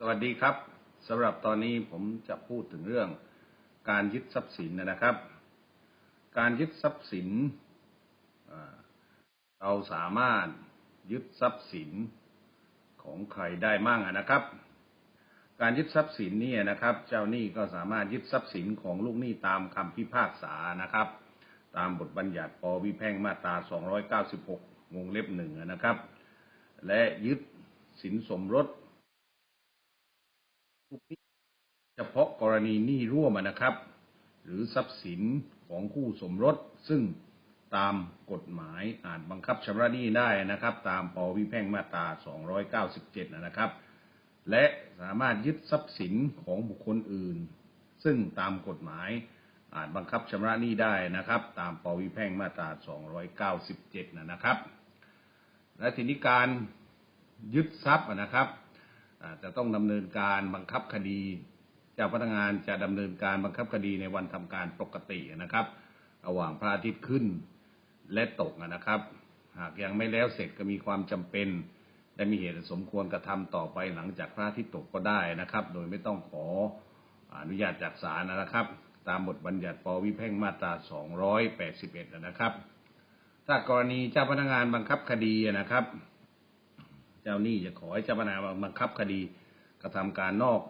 สวัสดีครับสำหรับตอนนี้ผมจะพูดถึงเรื่องการยึดทรัพย์สินนะครับ การยึดทรัพย์สินเราสามารถยึดทรัพย์สินของใครได้มั่งนะครับ การยึดทรัพย์สินนี่นะครับ เจ้าหนี้ก็สามารถยึดทรัพย์สินของลูกหนี้ตามคำพิพากษานะครับ ตามบทบัญญัติปวิแพ่งมาตรา 296วงเล็บหนึ่งนะครับ และยึดสินสมรส เฉพาะกรณีหนี้ร่วมนะครับ หรือทรัพย์สินของคู่สมรส ซึ่งตามกฎหมายอาจบังคับชำระหนี้ได้นะครับ ตามปวิแพ่งมาตรา 297 นะครับ และสามารถยึดทรัพย์สินของบุคคลอื่น ซึ่งตามกฎหมายอาจบังคับชำระหนี้ได้นะครับ ตามปวิแพ่งมาตรา 297 นะครับ และทีนี้การยึดทรัพย์นะครับ จะต้องดำเนินการบังคับคดี เจ้าพนักงานจะดำเนินการบังคับคดีในวันทำการปกตินะครับระหว่างพระอาทิตย์ขึ้นและตกนะครับ หากยังไม่แล้วเสร็จก็มีความจำเป็นและมีเหตุสมควรกระทำต่อไปหลังจากพระอาทิตย์ตกก็ได้นะครับ โดยไม่ต้องขออนุญาตจากศาลนะครับ ตามบทบัญญัติปวิแพ่งมาตรา 281 นะครับ ถ้ากรณีเจ้าพนักงานบังคับคดีนะครับ เจ้าหนี้จะขอให้เจ้าพนักงานบังคับคดีกระทำการนอก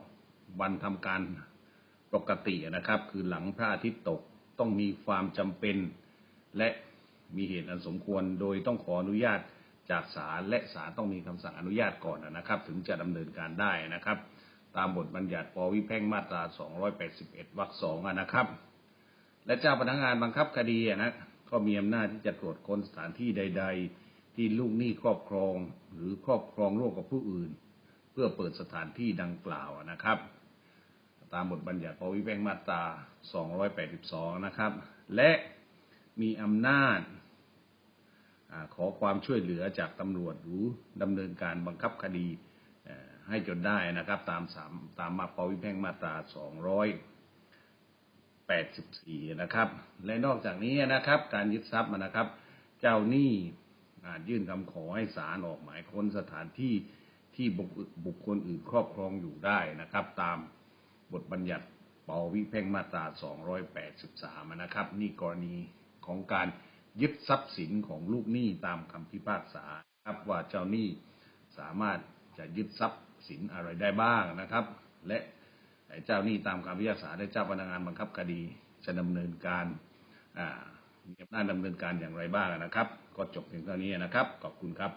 วันทำการปกตินะครับ คือหลังพระอาทิตย์ตกต้องมีความจำเป็น และมีเหตุอันสมควรโดยต้องขออนุญาตจากศาลและศาลต้องมีคำสั่งอนุญาตก่อนนะครับ ถึงจะดำเนินการได้นะครับ ตามบทบัญญัติปวิแพ่งมาตรา 281วรรคสองนะครับ และเจ้าพนักงานบังคับคดีนะก็มีอำนาจที่จะตรวจค้นสถานที่ใด ๆ ที่ลูกหนี้ครอบครอง หรือครอบครองร่วมกับผู้อื่น เพื่อเปิดสถานที่ดังกล่าวนะครับ ตามบทบัญญัติปวิแพงมาตรา 282 นะครับ และมีอำนาจอขอความช่วยเหลือจากตำรวจหรือดำเนินการบังคับคดีให้จนได้นะครับ ตามสามตามมาปวิแพ่งมาตรา 284 นะครับ และนอกจากนี้นะครับ การยึดทรัพย์นะครับ เจ้าหนี้ อาจยื่นคำขอให้ศาลออกหมายค้นสถานที่ที่บุคคลอื่นครอบครองอยู่ได้นะครับ ตามบทบัญญัติปวิแพ่งมาตรา 283 นะครับ นี่กรณีของการยึดทรัพย์สินของลูกหนี้ตามคำพิพากษาครับว่าเจ้าหนี้สามารถจะยึดทรัพย์สินอะไรได้บ้างนะครับ และเจ้าหนี้ตามคำพิพากษาได้เจ้าพนักงานบังคับคดีจะดำเนินการอ่า มีอำนาจดำเนินการอย่างไรบ้างนะครับ ก็จบเพียงเท่านี้นะครับ ขอบคุณครับ